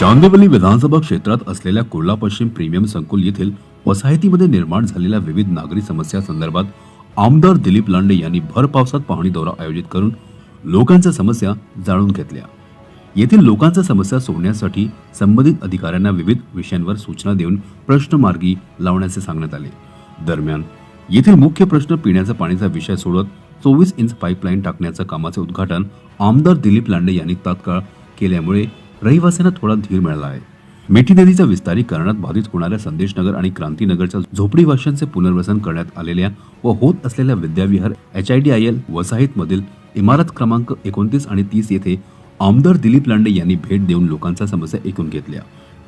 चांदिवली विधानसभा क्षेत्रात असलेल्या कुर्ला पश्चिम प्रीमियम संकुल येथील वसाहतीमध्ये निर्माण झालेल्या विविध नागरी समस्या संदर्भात आमदार दिलीप लांडे यांनी भर पावसात पाहणी दौरा आयोजित करून लोकांच्या समस्या जाणून घेतल्या. येथील लोकांच्या समस्या सोडण्यासाठी संबंधित अधिकाऱ्यांना विविध विषयांवर सूचना देऊन प्रश्न मार्गी लावण्याचे सांगण्यात आले. दरम्यान येथील मुख्य प्रश्न पिण्याच्या पाण्याचा विषय सोडत चोवीस इंच पाईपलाईन टाकण्याच्या कामाचे उद्घाटन आमदार दिलीप लांडे यांनी तात्काळ केल्यामुळे रहिवाशांना थोडा धीर मिळाला आहे. मिठी नदीचा विस्तारीकरणात बाधित होणाऱ्या संदेशनगर आणि क्रांतीनगरच्या झोपडीवाशांचे पुनर्वसन करण्यात आलेल्या व होत असलेल्या Vidyavihar H I D I L वसाहतमधील इमारत क्रमांक एकोणतीस आणि तीस येथे आमदार दिलीप लांडे यांनी भेट देऊन लोकांच्या समस्या ऐकून घेतल्या.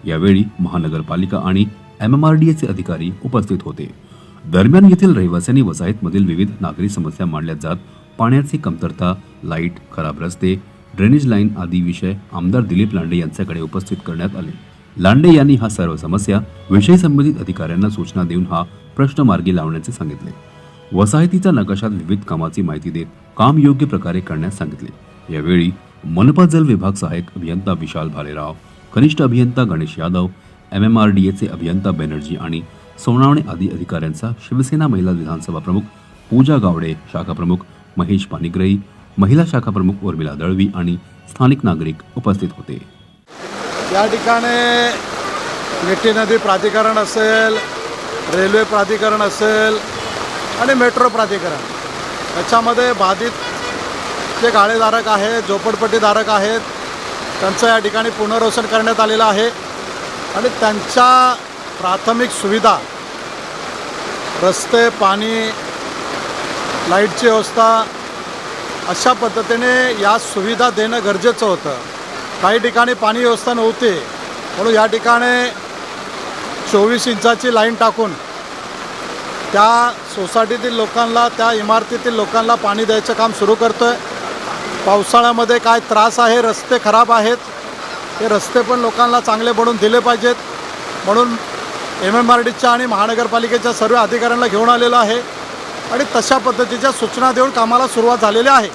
यावेळी महानगरपालिका आणि एम एम आर डी एचे अधिकारी उपस्थित होते. दरम्यान येथील रहिवाशांनी वसाहतमधील विविध नागरी समस्या मांडल्या जात पाण्याची कमतरता लाइट खराब रस्ते ड्रेनेज लाईन आदी विषय आमदार दिलीप लांडे यांच्याकडे उपस्थित करण्यात आले. लांडे यांनी हा सर्व समस्या विषय संबंधित अधिकाऱ्यांना सूचना देऊन हा प्रश्न मार्गी लावण्याचे सांगितले. वसाहतीच्या नकाशात विविध कामाची माहिती देत काम योग्य प्रकारे करण्यास सांगितले. यावेळी मनपा जल विभाग सहाय्यक अभियंता विशाल भालेराव कनिष्ठ अभियंता Ganesh Yadav M M R D एचे अभियंता बॅनर्जी आणि सोनावणे आदी अधिकाऱ्यांचा शिवसेना महिला विधानसभा प्रमुख पूजा गावडे शाखा प्रमुख महेश पानिग्रही महिला शाखा प्रमुख उर्मिला दळवी आणि स्थानिक नागरिक उपस्थित होते. या ठिकाणी मिठी नदी प्राधिकरण असेल रेल्वे प्राधिकरण असेल आणि मेट्रो प्राधिकरण. याच्यामध्ये बाधित जे गाळेधारक आहेत झोपडपट्टीधारक आहेत त्यांचं या ठिकाणी पुनर्वसन करण्यात आलेलं आहे. आणि त्यांच्या प्राथमिक सुविधा रस्ते पाणी लाईटची व्यवस्था अशा पद्धतीने या सुविधा देणं गरजेचं होतं. काही ठिकाणी पाणी व्यवस्था नव्हती. म्हणून या ठिकाणी चोवीस इंचाची लाईन टाकून त्या सोसायटीतील लोकांना त्या इमारतीतील लोकांना पाणी द्यायचं काम सुरू करतो आहे पावसाळ्यामध्ये काय त्रास आहे रस्ते खराब आहेत ते रस्ते पण लोकांना चांगले बनवून दिले पाहिजेत. म्हणून एम एम आर डीच्या आणि महानगरपालिकेच्या सर्व अधिकाऱ्यांना घेऊन आलेलो आहे. आणि तशा पद्धतीच्या सूचना देऊन कामाला सुरुवात झालेली आहे.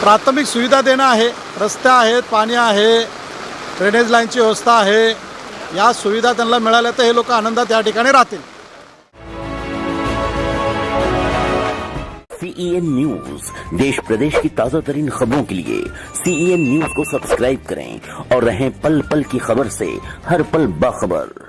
प्राथमिक सुविधा देणं आहे रस्ते आहेत पाणी आहे ड्रेनेज लाईनची व्यवस्था आहे. या सुविधा त्यांना मिळाल्या तर हे लोक आनंदात या ठिकाणी राहतील. सीईएन न्यूज देश प्रदेश की ताजा तरीन खबरों के लिए सीईएन न्यूज को सब्सक्राइब करें और रहें पल पल की खबर से हर पल बाखबर।